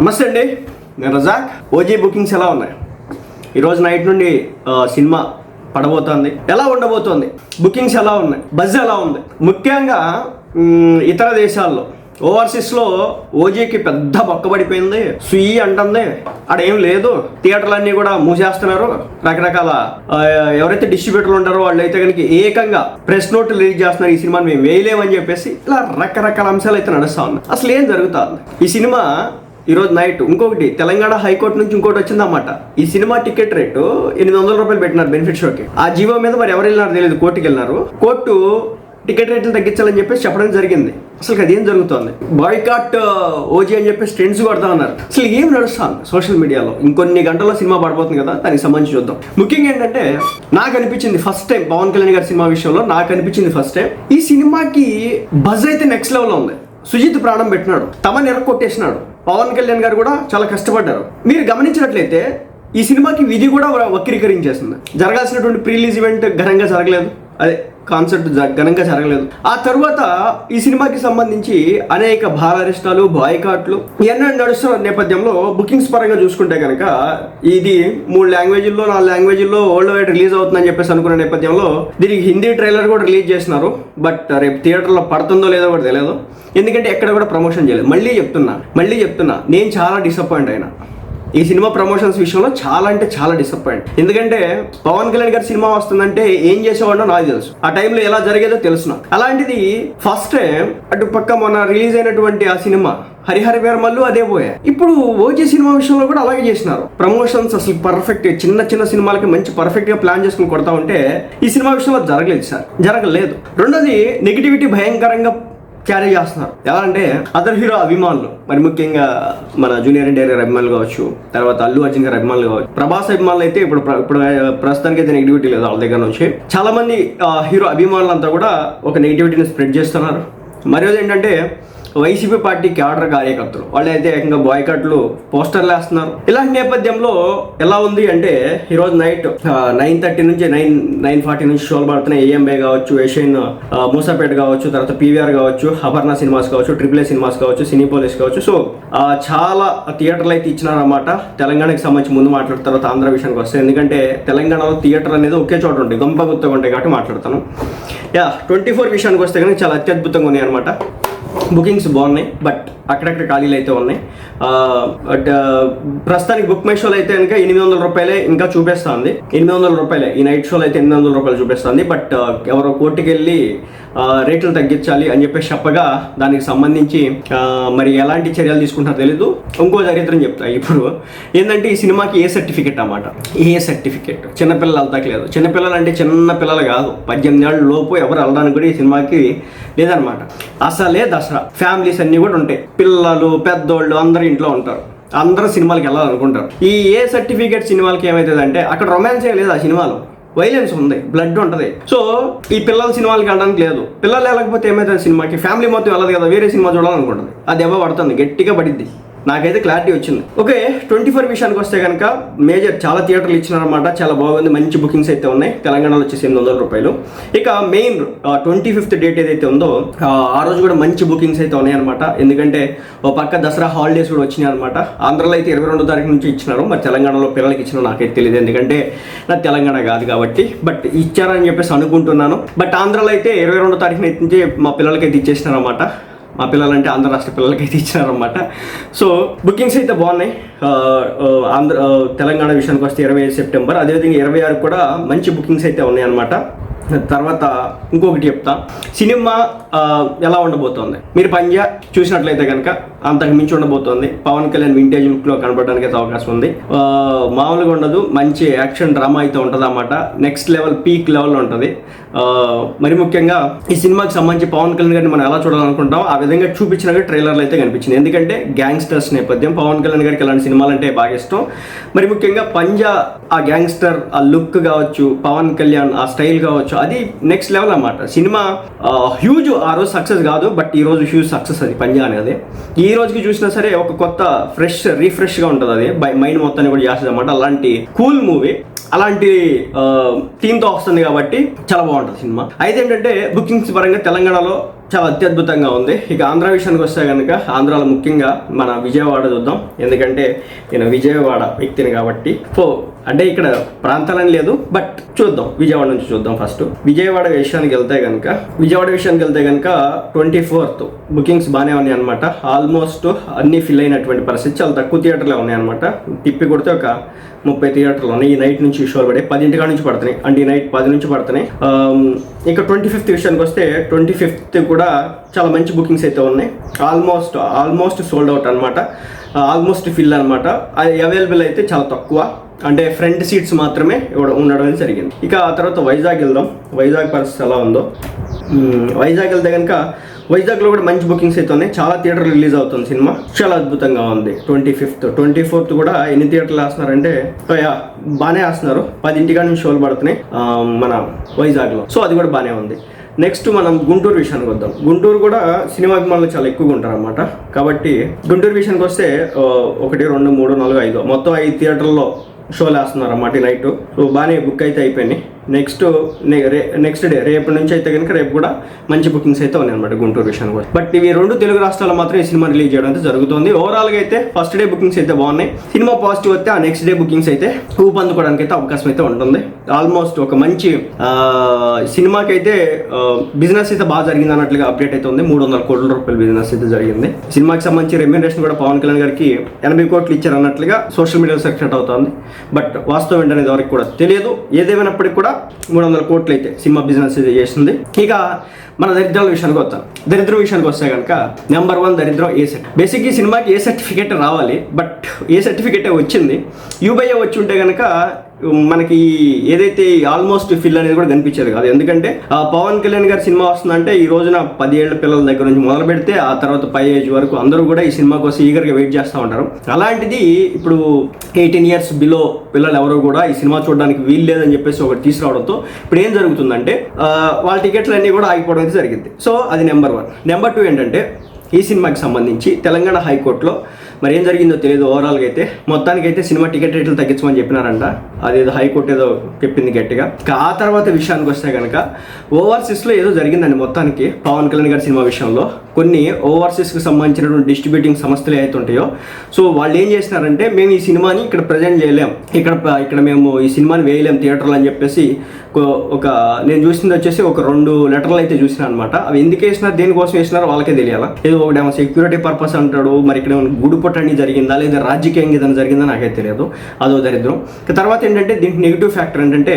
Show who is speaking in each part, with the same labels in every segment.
Speaker 1: నమస్తే అండి. నేను రజాక్. ఓజీ బుకింగ్స్ ఎలా ఉన్నాయి? ఈరోజు నైట్ నుండి సినిమా పడబోతోంది. ఎలా ఉండబోతోంది? బుకింగ్స్ ఎలా ఉన్నాయి? బజ్ ఎలా ఉంది? ముఖ్యంగా ఇతర దేశాల్లో ఓవర్సీస్లో ఓజీకి పెద్ద పక్కబడిపోయింది సుయి అంటుంది. ఏం లేదు. థియేటర్లన్నీ కూడా మూసేస్తున్నారు. రకరకాల ఎవరైతే డిస్ట్రిబ్యూటర్లు ఉంటారో వాళ్ళు అయితే కనుక ఏకంగా ప్రెస్ నోట్ రిలీజ్ చేస్తున్నారు. ఈ సినిమాని మేము వేయలేమని చెప్పేసి ఇలా రకరకాల అంశాలు అయితే నడుస్తా ఉన్నాయి. అసలు ఏం జరుగుతుంది ఈ సినిమా ఈరోజు నైట్. ఇంకొకటి తెలంగాణ హైకోర్టు నుంచి ఇంకోటి వచ్చిందన్నమాట. ఈ సినిమా టికెట్ రేటు ఎనిమిది వందల రూపాయలు పెట్టినారు బెనిఫిట్ షోకి. ఆ జీవో మీద మరి ఎవరు వెళ్ళినారు తెలియదు కోర్టుకి వెళ్ళినారు. కోర్టు టికెట్ రేట్లు తగ్గించాలని చెప్పేసి చెప్పడం జరిగింది. అసలు అది ఏం జరుగుతుంది? బాయ్కాట్ ఓజీ అని చెప్పేసి ట్రెండ్స్ కొడతా ఉన్నారు. అసలు ఏం నడుస్తుంది సోషల్ మీడియాలో? ఇంకొన్ని గంటల్లో సినిమా పడిపోతుంది కదా దానికి సంబంధించి చూద్దాం. ముఖ్యంగా ఏంటంటే నాకు అనిపించింది ఫస్ట్ టైం పవన్ కళ్యాణ్ గారి సినిమా విషయంలో నాకు అనిపించింది ఫస్ట్ టైం ఈ సినిమాకి బజ్ అయితే నెక్స్ట్ లెవెల్లో ఉంది. సుజిత్ ప్రాణం పెట్టినాడు. తమని కొట్టేసినాడు పవన్ కళ్యాణ్ గారు కూడా చాలా కష్టపడ్డారు. మీరు గమనించినట్లయితే ఈ సినిమాకి విధి కూడా వక్రీకరించేస్తుంది. జరగాల్సినటువంటి ప్రీలీజ్ ఈవెంట్ ఘనంగా జరగలేదు. అదే. కాన్సెప్ట్ ఘనంగా జరగలేదు. ఆ తర్వాత ఈ సినిమాకి సంబంధించి అనేక భారారిష్టాలు బాయ్కాట్లు ఇవన్నీ నడుస్తున్న నేపథ్యంలో బుకింగ్స్ పరంగా చూసుకుంటే కనుక ఇది మూడు లాంగ్వేజ్ల్లో నాలుగు లాంగ్వేజ్ల్లో వరల్డ్ వైడ్ రిలీజ్ అవుతుందని చెప్పేసి అనుకున్న నేపథ్యంలో దీనికి హిందీ ట్రైలర్ కూడా రిలీజ్ చేస్తున్నారు. బట్ రేపు థియేటర్లో పడుతుందో లేదో కూడా తెలియదు ఎందుకంటే ఎక్కడ కూడా ప్రమోషన్ చేయలేదు. మళ్ళీ చెప్తున్నా మళ్ళీ చెప్తున్నా నేను చాలా డిసప్పాయింట్ అయినా. ఈ సినిమా ప్రమోషన్స్ విషయంలో చాలా అంటే చాలా డిసప్పాయింట్ ఎందుకంటే పవన్ కళ్యాణ్ గారి సినిమా వస్తుందంటే ఏం చేసేవాడో నాకు తెలుసు. ఆ టైంలో ఎలా జరిగేదో తెలుసు అలాంటిది ఫస్ట్ టైం అటు పక్క మొన్న రిలీజ్ అయినటువంటి ఆ సినిమా హరిహర వీరమల్లు అదే పోయా. ఇప్పుడు ఓజీ సినిమా విషయంలో కూడా అలాగే చేసినారు. ప్రమోషన్స్ అసలు పర్ఫెక్ట్ చిన్న చిన్న సినిమాలకి మంచి పర్ఫెక్ట్గా ప్లాన్ చేసుకుని కొడతా ఉంటే ఈ సినిమా విషయంలో జరగలేదు సార్. జరగలేదు. రెండోది నెగిటివిటీ భయంకరంగా క్యారీ చేస్తున్నారు. ఎలా అంటే అదర్ హీరో అభిమానులు. మరి ముఖ్యంగా మన జూనియర్ ఎన్టీఆర్ గారి అభిమానులు కావచ్చు తర్వాత అల్లు అర్జున్ గారి అభిమానులు కావచ్చు. ప్రభాస్ అభిమానులు అయితే ఇప్పుడు ఇప్పుడు ప్రస్తుతానికి అయితే నెగిటివిటీ లేదు వాళ్ళ దగ్గర నుంచి. చాలా మంది హీరో అభిమానులంతా కూడా ఒక నెగిటివిటీని స్ప్రెడ్ చేస్తున్నారు. మరోది ఏంటంటే వైసీపీ పార్టీకి ఆర్డర్ కార్యకర్తలు. వాళ్ళు అయితే ఏకంగా బాయ్కట్లు పోస్టర్లు వేస్తున్నారు. ఇలాంటి నేపథ్యంలో ఎలా ఉంది అంటే ఈరోజు నైట్ నైన్ థర్టీ నుంచి నైన్ నైన్ ఫార్టీ నుంచి షోలు పడుతున్నాయి. ఏఎంబే కావచ్చు ఏషియన్ మూసాపేట కావచ్చు తర్వాత పీవీఆర్ కావచ్చు అపర్ణ సినిమాస్ కావచ్చు ట్రిపుల్ ఏ సినిమాస్ కావచ్చు సినీ పోలీస్ కావచ్చు. సో చాలా థియేటర్లు అయితే ఇచ్చినారన్నమాట. తెలంగాణకి సంబంధించి ముందు మాట్లాడిన తర్వాత ఆంధ్ర విషయానికి వస్తే ఎందుకంటే తెలంగాణలో థియేటర్ అనేది ఒకే చోట ఉంటాయి గొంప గుత్తగా ఉంటాయి కాబట్టి మాట్లాడతాను. యా ట్వంటీ ఫోర్ విషయానికి వస్తే కనుక చాలా అత్యద్భుతంగా ఉన్నాయి అనమాట బుకింగ్స్ బాగున్నాయి బట్ అక్కడక్కడ ఖాళీలు అయితే ఉన్నాయి బట్ ప్రస్తుతానికి బుక్ మై షోలో అయితే కనుక ఎనిమిది వందల రూపాయలే ఇంకా చూపిస్తుంది. ఎనిమిది వందల రూపాయలే. ఈ నైట్ షోలో అయితే ఎనిమిది వందల రూపాయలు చూపిస్తుంది. బట్ ఎవరో కోర్టుకెళ్ళి రేట్లు తగ్గించాలి అని చెప్పేసి చెప్పగా దానికి సంబంధించి మరి ఎలాంటి చర్యలు తీసుకుంటారో తెలీదు. ఇంకో చరిత్రని చెప్తా ఇప్పుడు. ఏంటంటే ఈ సినిమాకి ఏ సర్టిఫికెట్ అన్నమాట? A certificate? చిన్నపిల్లలు వెళ్తాకి చిన్నపిల్లలు అంటే చిన్న పిల్లలు కాదు. పద్దెనిమిది ఏళ్ళ లోపు ఎవరు వెళ్ళడానికి కూడా ఈ సినిమాకి లేదనమాట అసలే దసరా. ఫ్యామిలీస్ అన్నీ కూడా ఉంటాయి. పిల్లలు పెద్దోళ్ళు అందరూ ఇంట్లో ఉంటారు. అందరూ సినిమాలకి వెళ్ళాలనుకుంటారు. ఈ ఏ సర్టిఫికేట్ సినిమాలకి ఏమవుతుందంటే అక్కడ రొమాన్స్ ఏం లేదు ఆ సినిమాలో. వైలెన్స్ ఉంది బ్లడ్ ఉంటుంది. సో ఈ పిల్లల సినిమాలకి వెళ్ళడానికి లేదు. పిల్లలు వెళ్ళకపోతే ఏమైతే సినిమాకి? ఫ్యామిలీ మొత్తం వెళ్ళదు కదా వేరే సినిమా చూడాలనుకుంటుంది. అది దెబ్బ పడుతుంది గట్టిగా పడిద్ది. నాకైతే క్లారిటీ వచ్చింది. ఓకే ట్వంటీ ఫోర్ విషయానికి వస్తే కనుక మేజర్ చాలా థియేటర్లు ఇచ్చినారనమాట చాలా బాగుంది. మంచి బుకింగ్స్ అయితే ఉన్నాయి. తెలంగాణలో వచ్చేసి ఎనిమిది వందల రూపాయలు. ఇక మెయిన్ ట్వంటీ ఫిఫ్త్ డేట్ ఏదైతే ఉందో ఆ, రోజు కూడా మంచి బుకింగ్స్ అయితే ఉన్నాయన్నమాట. ఎందుకంటే ఓ పక్క దసరా హాలిడేస్ కూడా వచ్చినాయి అనమాట ఆంధ్రలో అయితే ఇరవై రెండో తారీఖు నుంచి ఇచ్చినారు. మరి తెలంగాణలో పిల్లలకి ఇచ్చిన నాకైతే తెలియదు. ఎందుకంటే నా తెలంగాణ కాదు కాబట్టి. బట్ ఇచ్చారని చెప్పేసి అనుకుంటున్నాను. బట్ ఆంధ్రలో అయితే ఇరవై రెండో తారీఖు నుంచి మా పిల్లలకైతే ఇచ్చేసినారనమాట మా పిల్లలంటే ఆంధ్ర రాష్ట్ర పిల్లలకి అయితే సో బుకింగ్స్ అయితే బాగున్నాయి. ఆంధ్ర తెలంగాణ విషయానికి వస్తే ఇరవై ఐదు సెప్టెంబర్. అదేవిధంగా ఇరవై ఆరు కూడా మంచి బుకింగ్స్ అయితే ఉన్నాయన్నమాట. తర్వాత ఇంకొకటి చెప్తా. సినిమా ఎలా ఉండబోతోంది? మీరు పంజా చూసినట్లయితే కనుక అంతకు మించి ఉండబోతోంది. పవన్ కళ్యాణ్ వింటేజ్ లుక్లో కనబడడానికి అయితే అవకాశం ఉంది. మామూలుగా ఉండదు. మంచి యాక్షన్ డ్రామా అయితే ఉంటుంది అన్నమాట నెక్స్ట్ లెవెల్ పీక్ లెవెల్లో ఉంటుంది. మరి ముఖ్యంగా ఈ సినిమాకి సంబంధించి పవన్ కళ్యాణ్ గారిని మనం ఎలా చూడాలనుకుంటాం ఆ విధంగా చూపించినట్టు ట్రైలర్లు అయితే కనిపించింది. ఎందుకంటే గ్యాంగ్స్టర్స్ నేపథ్యం పవన్ కళ్యాణ్ గారికి ఇలాంటి సినిమాలు అంటే బాగా ఇష్టం. మరి ముఖ్యంగా పంజా ఆ గ్యాంగ్స్టర్ ఆ లుక్ కావచ్చు పవన్ కళ్యాణ్ ఆ స్టైల్ కావచ్చు అది నెక్స్ట్ లెవెల్ అనమాట సినిమా హ్యూజ్ ఆ రోజు సక్సెస్ కాదు బట్ ఈ రోజు హ్యూజ్ సక్సెస్ అది పంజా అనేది. ఈ రోజుకి చూసినా సరే ఒక కొత్త ఫ్రెష్ రీఫ్రెష్గా ఉంటుంది అది. మైండ్ మొత్తాన్ని కూడా చేస్తుంది అనమాట అలాంటి కూల్ మూవీ అలాంటి థీమ్తో వస్తుంది కాబట్టి చాలా బాగుంటుంది. సినిమా. అయితే ఏంటంటే బుకింగ్స్ పరంగా తెలంగాణలో చాలా అత్యద్భుతంగా ఉంది. ఇక ఆంధ్ర విషయానికి వస్తే కనుక ఆంధ్రాలో ముఖ్యంగా మన విజయవాడ చూద్దాం. ఎందుకంటే నేను విజయవాడ వ్యక్తిని కాబట్టి సో అంటే ఇక్కడ ప్రాంతాలని లేదు బట్ చూద్దాం. విజయవాడ నుంచి చూద్దాం ఫస్ట్ విజయవాడ విషయానికి వెళ్తే కనుక విజయవాడ విషయానికి వెళ్తే కనుక ట్వంటీ ఫోర్త్ బుకింగ్స్ బాగానే ఉన్నాయి అనమాట ఆల్మోస్ట్ అన్ని ఫిల్ అయినటువంటి పరిస్థితి చాలా తక్కువ థియేటర్లే ఉన్నాయి అనమాట తిప్పి కొడితే ఒక ముప్పై థియేటర్లు ఉన్నాయి. ఈ నైట్ నుంచి షోలు పడే పదింటి కాడ నుంచి పడుతున్నాయి. అంటే ఈ నైట్ పది నుంచి పడుతున్నాయి. ఇంకా ట్వంటీ ఫిఫ్త్ విషయానికి వస్తే ట్వంటీ ఫిఫ్త్ కూడా చాలా మంచి బుకింగ్స్ అయితే ఉన్నాయి. ఆల్మోస్ట్ ఆల్మోస్ట్ సోల్డ్ అవుట్ అనమాట ఆల్మోస్ట్ ఫిల్ అనమాట అది అవైలబుల్ అయితే చాలా తక్కువ. అంటే ఫ్రంట్ సీట్స్ మాత్రమే ఉండడం అనేది జరిగింది. ఇక ఆ తర్వాత వైజాగ్ వెళ్దాం. వైజాగ్ పరిస్థితి ఎలా ఉందో. వైజాగ్ వెళ్తే కనుక వైజాగ్లో కూడా మంచి బుకింగ్స్ అయితే ఉన్నాయి. చాలా థియేటర్ రిలీజ్ అవుతుంది సినిమా. చాలా అద్భుతంగా ఉంది. ట్వంటీ ఫిఫ్త్ ట్వంటీ ఫోర్త్ కూడా ఎన్ని థియేటర్లు వేస్తున్నారంటే బాగానే వేస్తున్నారు. పదింటిగా నుంచి షోలు పడుతున్నాయి మన వైజాగ్లో. సో అది కూడా బాగానే ఉంది. నెక్స్ట్ మనం గుంటూరు విషయానికి వద్దాం. గుంటూరు కూడా సినిమా అభిమానులు చాలా ఎక్కువగా ఉంటారు అనమాట కాబట్టి గుంటూరు విషయానికి వస్తే ఒకటి రెండు మూడు నాలుగు ఐదు మొత్తం ఐదు థియేటర్లో షోలు వేస్తున్నారు అన్నమాట నైట్. సో బాగానే బుక్ అయితే అయిపోయినాయి. నెక్స్ట్ నెక్స్ట్ డే రేపు నుంచి అయితే కనుక రేపు కూడా మంచి బుకింగ్స్ అయితే ఉన్నాయి అనమాట గుంటూరు విషయానికి కూడా బట్ ఇవి రెండు తెలుగు రాష్ట్రాల్లో మాత్రం ఈ సినిమా రిలీజ్ చేయడం అయితే జరుగుతుంది. ఓవరాల్గా అయితే ఫస్ట్ డే బుకింగ్స్ అయితే బాగున్నాయి. సినిమా పాజిటివ్ వస్తే ఆ నెక్స్ట్ డే బుకింగ్స్ అయితే ఊపందుకోవడానికి అయితే అవకాశం అయితే ఉంటుంది. ఆల్మోస్ట్ ఒక మంచి సినిమాకి అయితే బిజినెస్ అయితే బాగా జరిగింది అన్నట్లుగా అప్డేట్ అయితే ఉంది. మూడు వందల కోట్ల రూపాయల బిజినెస్ అయితే జరిగింది. సినిమాకి సంబంధించి రెమ్యూనరేషన్ కూడా పవన్ కళ్యాణ్ గారికి ఎనభై కోట్లు ఇచ్చారు అన్నట్లుగా సోషల్ మీడియాలో సక్సెట్ అవుతుంది. బట్ వాస్తవం ఏంటనేది వరకు కూడా తెలియదు. ఏదేమైనప్పటికీ కూడా మూడు వందల కోట్లు అయితే సినిమా బిజినెస్ అయితే చేసింది ఇక మన దరిద్రాల విషయానికి వస్తాం దరిద్రం విషయానికి వస్తే కనుక నెంబర్ వన్ దరిద్రం ఏ సెట్ బేసిక్ ఈ సినిమాకి ఏ సర్టిఫికేట్ రావాలి బట్ ఏ సర్టిఫికేటే వచ్చింది యూబైఏ వచ్చి ఉంటే కనుక మనకి ఏదైతే ఆల్మోస్ట్ ఫిల్ అనేది కూడా కనిపించేది కాదు. ఎందుకంటే ఆ పవన్ కళ్యాణ్ గారి సినిమా వస్తుందంటే ఈ రోజున పది ఏళ్ళ పిల్లల దగ్గర నుంచి మొదలు పెడితే ఆ తర్వాత పై ఏజ్ వరకు అందరూ కూడా ఈ సినిమా కోసం ఈగర్గా వెయిట్ చేస్తూ ఉంటారు. అలాంటిది ఇప్పుడు ఎయిటీన్ ఇయర్స్ బిలో పిల్లలు ఎవరు కూడా ఈ సినిమా చూడడానికి వీలు లేదని చెప్పేసి ఒకటి తీసుకురావడంతో ఇప్పుడు ఏం జరుగుతుందంటే వాళ్ళ టికెట్లు అన్నీ కూడా ఆగిపోవడం అయితే జరిగింది. సో అది నెంబర్ వన్. నెంబర్ టూ ఏంటంటే ఈ సినిమాకి సంబంధించి తెలంగాణ హైకోర్టులో మరి ఏం జరిగిందో తెలియదు ఓవరాల్గా అయితే. మొత్తానికైతే సినిమా టికెట్ రేట్లు తగ్గించమని చెప్పినారంట. అదేదో హైకోర్టు ఏదో చెప్పింది గట్టిగా. ఇక ఆ తర్వాత విషయానికి వస్తే కనుక ఓవర్సీస్లో ఏదో జరిగిందండి మొత్తానికి పవన్ కళ్యాణ్ గారి సినిమా విషయంలో. కొన్ని ఓవర్సీస్కి సంబంధించినటువంటి డిస్ట్రిబ్యూటింగ్ సంస్థలు ఏవైతే ఉంటాయో సో వాళ్ళు ఏం చేసినారంటే మేము ఈ సినిమాని ఇక్కడ ప్రజెంట్ చేయలేం. ఇక్కడ ఇక్కడ మేము ఈ సినిమాని వేయలేం థియేటర్లు అని చెప్పేసి ఒక- నేను చూసింది వచ్చేసి ఒక రెండు లెటర్లు అయితే చూసిన అనమాట అవి ఎందుకు వేసినారు దేనికోసం వేసినారో వాళ్ళకే తెలియాలా? ఏదో ఒకటేమో సెక్యూరిటీ పర్పస్ అంటాడు మరి ఇక్కడ గుడి పొట్టని జరిగిందా లేదా రాజకీయంగా ఏదైనా జరిగిందా నాకైతే తెలియదు. అదో దరిద్రం. తర్వాత ఏంటంటే దీనికి నెగిటివ్ ఫ్యాక్టర్ ఏంటంటే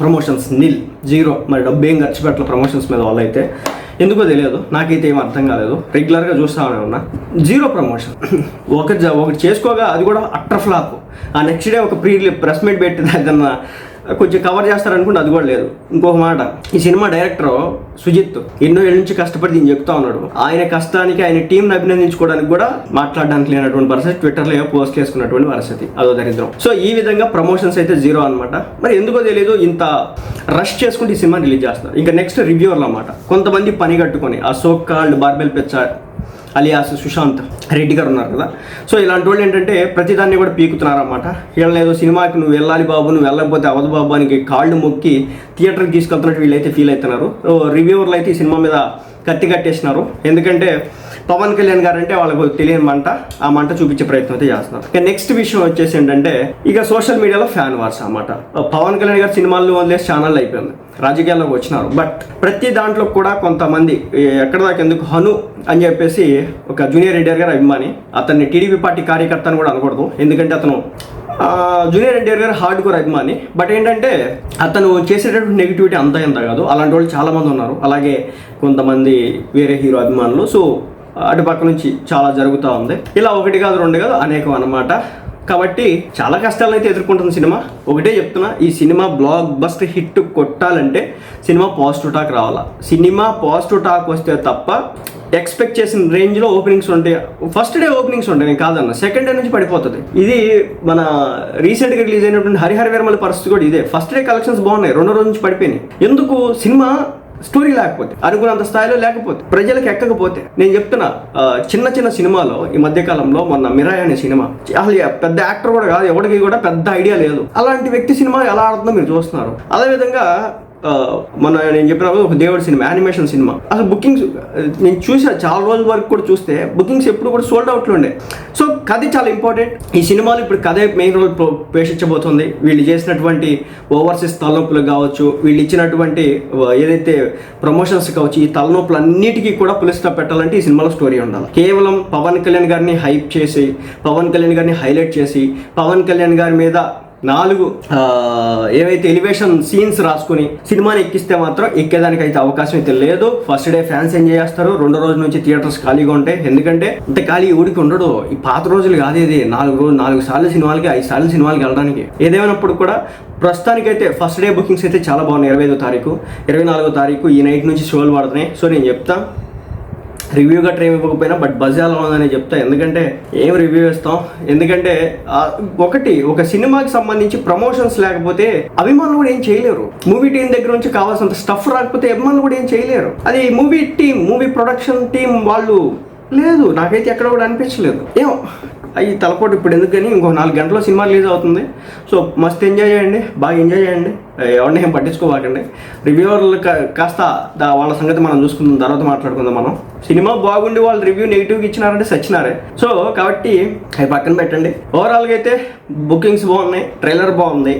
Speaker 1: ప్రమోషన్స్ నిల్ జీరో మరి డబ్బు ఏం ఖర్చు పెట్టాలి ప్రమోషన్స్ మీద వాళ్ళైతే ఎందుకో తెలియదు. నాకైతే ఏం అర్థం కాలేదు. రెగ్యులర్గా చూస్తానే ఉన్నా జీరో ప్రమోషన్ ఒక జ- ఒకటి చేసుకోగా అది కూడా అట్టర్ ఫ్లాప్ ఆ నెక్స్ట్ డే ఒక ప్రీ ప్రెస్ మీట్ పెట్టి దాని కొంచెం కవర్ చేస్తారనుకుంటే అది కూడా లేదు. ఇంకొక మాట ఈ సినిమా డైరెక్టర్ సుజిత్ ఎన్నో ఏళ్ళ నుంచి కష్టపడి దీన్ని చెప్తా ఉన్నాడు. ఆయన కష్టానికి ఆయన టీంని అభినందించుకోవడానికి కూడా మాట్లాడడానికి లేనటువంటి పరిస్థితి ట్విట్టర్లో ఏవో పోస్ట్ చేసుకున్నటువంటి పరిస్థితి. అదో దరిద్రం. సో ఈ విధంగా ప్రమోషన్స్ అయితే జీరో అనమాట మరి ఎందుకో తెలియదు ఇంత రష్ చేసుకుంటే ఈ సినిమా రిలీజ్ చేస్తారు ఇంకా నెక్స్ట్ రివ్యూవర్లు అనమాట కొంతమంది పని కట్టుకొని ఆ సోక్ కాల్డ్ బార్బెల్ పెచ్చ అలియాస్ సుశాంత్ రెడ్డి గారు ఉన్నారు కదా. సో ఇలాంటి వాళ్ళు ఏంటంటే ప్రతిదాన్ని కూడా పీకుతున్నారన్నమాట. వీళ్ళని ఏదో సినిమాకి నువ్వు వెళ్ళాలి బాబు నువ్వు వెళ్ళకపోతే అవదు బాబు అని కాళ్ళు మొక్కి థియేటర్కి తీసుకెళ్తున్నట్టు వీళ్ళైతే ఫీల్ అవుతున్నారు. రివ్యూవర్లు అయితే ఈ సినిమా మీద కత్తి కట్టేసినారు. ఎందుకంటే పవన్ కళ్యాణ్ గారు అంటే వాళ్ళకు తెలియని మంట. ఆ మంట చూపించే ప్రయత్నం అయితే చేస్తున్నారు. ఇక నెక్స్ట్ విషయం వచ్చేసి ఏంటంటే ఇక సోషల్ మీడియాలో ఫ్యాన్ వార్స్ అన్నమాట. పవన్ కళ్యాణ్ గారి సినిమాలు వదిలేసి ఛానల్ అయిపోయింది. రాజకీయాల్లోకి వచ్చినారు. బట్ ప్రతి దాంట్లో కూడా కొంతమంది ఎక్కడ దాకా ఎందుకు హను అని చెప్పేసి ఒక జూనియర్ ఎన్టీఆర్ గారు అభిమాని అతన్ని టీడీపీ పార్టీ కార్యకర్త అని కూడా అనకూడదు. ఎందుకంటే అతను జూనియర్ ఎన్టీఆర్ గారు హార్డ్ కోర్ అభిమాని. బట్ ఏంటంటే అతను చేసేటటువంటి నెగిటివిటీ అంతా ఎంత కాదు. అలాంటి వాళ్ళు చాలా మంది ఉన్నారు. అలాగే కొంతమంది వేరే హీరో అభిమానులు. సో అటు పక్క నుంచి చాలా జరుగుతూ ఉంది. ఇలా ఒకటి కాదు రెండు కాదు అనేకం అన్నమాట. కాబట్టి చాలా కష్టాలను అయితే ఎదుర్కొంటుంది సినిమా. ఒకటే చెప్తున్నా ఈ సినిమా బ్లాక్ బస్ట్ హిట్ కొట్టాలంటే సినిమా పాజిటివ్ టాక్ రావాలా? సినిమా పాజిటివ్ టాక్ వస్తే తప్ప ఎక్స్పెక్ట్ చేసిన రేంజ్లో ఓపెనింగ్స్ ఉంటాయి. ఫస్ట్ డే ఓపెనింగ్స్ ఉంటాయి నేను కాదన్న. సెకండ్ డే నుంచి పడిపోతుంది. ఇది మన రీసెంట్గా రిలీజ్ అయినటువంటి హరిహర వేరమల పరిస్థితి కూడా ఇదే. ఫస్ట్ డే కలెక్షన్స్ బాగున్నాయి రెండో రోజు నుంచి పడిపోయినాయి. ఎందుకు? సినిమా స్టోరీ లేకపోతే అనుకున్నంత స్థాయిలో లేకపోతే ప్రజలకు ఎక్కకపోతే నేను చెప్తున్నా చిన్న చిన్న సినిమాలో ఈ మధ్య కాలంలో మొన్న మిరాయ్ అనే సినిమా అసలు పెద్ద యాక్టర్ కూడా కాదు ఎవరికి కూడా పెద్ద ఐడియా లేదు. అలాంటి వ్యక్తి సినిమా ఎలా ఆడుతుందో మీరు చూస్తున్నారు. అదేవిధంగా మన నేను చెప్పిన ఒక దేవుడి సినిమా యానిమేషన్ సినిమా. అసలు బుకింగ్స్ నేను చూసా చాలా రోజుల వరకు కూడా చూస్తే బుకింగ్స్ ఎప్పుడు కూడా సోల్డ్ అవుట్లు ఉండే సో కథ చాలా ఇంపార్టెంట్ ఈ సినిమాలో ఇప్పుడు కథే మెయిన్ రోల్ పోషించబోతుంది. వీళ్ళు చేసినటువంటి ఓవర్సీస్ తలనొప్పులు కావచ్చు వీళ్ళు ఇచ్చినటువంటి ఏదైతే ప్రమోషన్స్ కావచ్చు ఈ తలనొప్పులు అన్నిటికీ కూడా పులిస్తా పెట్టాలంటే ఈ సినిమాలో స్టోరీ ఉండాలి. కేవలం పవన్ కళ్యాణ్ గారిని హైప్ చేసి పవన్ కళ్యాణ్ గారిని హైలైట్ చేసి పవన్ కళ్యాణ్ గారి మీద నాలుగు ఏవైతే ఎలివేషన్ సీన్స్ రాసుకుని సినిమాని ఎక్కిస్తే మాత్రం ఎక్కేదానికి అయితే అవకాశం అయితే లేదు. ఫస్ట్ డే ఫ్యాన్స్ ఎంజాయ్ చేస్తారు రెండో రోజు నుంచి థియేటర్స్ ఖాళీగా ఉంటాయి. ఎందుకంటే ఇంత ఖాళీ ఊరికి ఉండడు. ఈ పాత రోజులు కాదు ఇది. నాలుగు రోజులు నాలుగు సార్లు సినిమాలకి ఐదు సార్లు సినిమాలకి వెళ్ళడానికి. ఏదేమైనప్పుడు కూడా ప్రస్తుతానికైతే ఫస్ట్ డే బుకింగ్స్ అయితే చాలా బాగున్నాయి. ఇరవై ఐదో తారీఖు ఇరవై నాలుగో తారీఖు ఈ నైట్ నుంచి షోలు పడుతున్నాయి సో నేను చెప్తా రివ్యూగా గట్రా ఇవ్వకపోయినా బట్ బజ్ ఎలా ఉందని చెప్తా. ఎందుకంటే ఏం రివ్యూ ఇస్తాం ఎందుకంటే ఒకటి ఒక సినిమాకి సంబంధించి ప్రమోషన్స్ లేకపోతే అభిమానులు కూడా ఏం చేయలేరు. మూవీ టీం దగ్గర నుంచి కావాల్సినంత స్టఫ్ రాకపోతే అభిమానులు కూడా ఏం చేయలేరు. అది movie team movie production team వాళ్ళు లేదు. నాకైతే ఎక్కడ కూడా అనిపించలేదు. ఏమో అవి తలపోటు ఇప్పుడు ఎందుకని ఇంకో నాలుగు గంటల్లో సినిమా రిలీజ్ అవుతుంది. సో మస్తు ఎంజాయ్ చేయండి. బాగా ఎంజాయ్ చేయండి. ఎవరిని ఏం పట్టించుకోవాకండి. రివ్యూవర్లు కా- కాస్త దా- వాళ్ళ సంగతి మనం చూసుకుందాం తర్వాత మాట్లాడుకుందాం మనం. సినిమా బాగుండి వాళ్ళు రివ్యూ నెగిటివ్గా ఇచ్చినారంటే సచ్చినారే. సో కాబట్టి అవి పక్కన పెట్టండి. ఓవరాల్గా అయితే బుకింగ్స్ బాగున్నాయి ట్రైలర్ బాగుంది.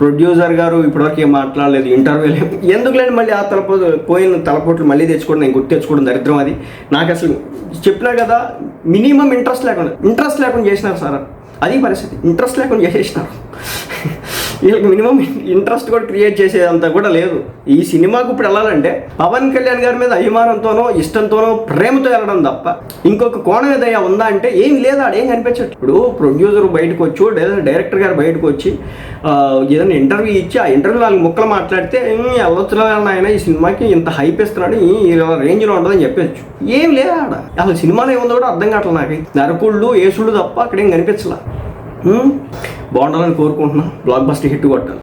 Speaker 1: ప్రొడ్యూసర్ గారు ఇప్పటివరకు ఏం మాట్లాడలేదు ఇంటర్వ్యూలు ఎందుకు లేని మళ్ళీ ఆ తలపో పోయిన తలపోట్లు మళ్ళీ తెచ్చుకోవడం నేను గుర్తు తెచ్చుకోవడం దరిద్రం అది. నాకు అసలు చెప్పినా కదా మినిమం ఇంట్రెస్ట్ లేకుండా ఇంట్రెస్ట్ లేకుండా చేసినారు సార్. అది పరిస్థితి. ఇంట్రెస్ట్ లేకుండా చేసేసినారు మినిమం ఇంట్రెస్ట్ కూడా క్రియేట్ చేసేదంతా కూడా లేదు. ఈ సినిమాకు ఇప్పుడు వెళ్ళాలంటే పవన్ కళ్యాణ్ గారి మీద అభిమానంతోనో ఇష్టంతోనో ప్రేమతో వెళ్ళడం తప్ప ఇంకొక కోణం ఏదైనా ఉందా అంటే ఏం లేదా ఏం కనిపించట్టు ఇప్పుడు ప్రొడ్యూసర్ బయటకు వచ్చి లేదా డైరెక్టర్ గారు బయటకు వచ్చి ఏదైనా ఇంటర్వ్యూ ఇచ్చి ఆ ఇంటర్వ్యూ నాలుగు ముక్కలు మాట్లాడితే వెళ్ళొచ్చులో ఆయన ఈ సినిమాకి ఇంత హైప్ ఇస్తున్నాడు ఈ ఇలా రేంజ్లో ఉండదని చెప్పచ్చు. ఏం లేదా ఆడ. అసలు సినిమాలో ఏముందో కూడా అర్థం కావట్లేదు నాకు నరకుళ్ళు ఏసుళ్ళు తప్ప అక్కడేం కనిపించలే. బాగుండాలని కోరుకుంటున్నా బ్లాక్ బస్టర్ హిట్ కొట్టాలి.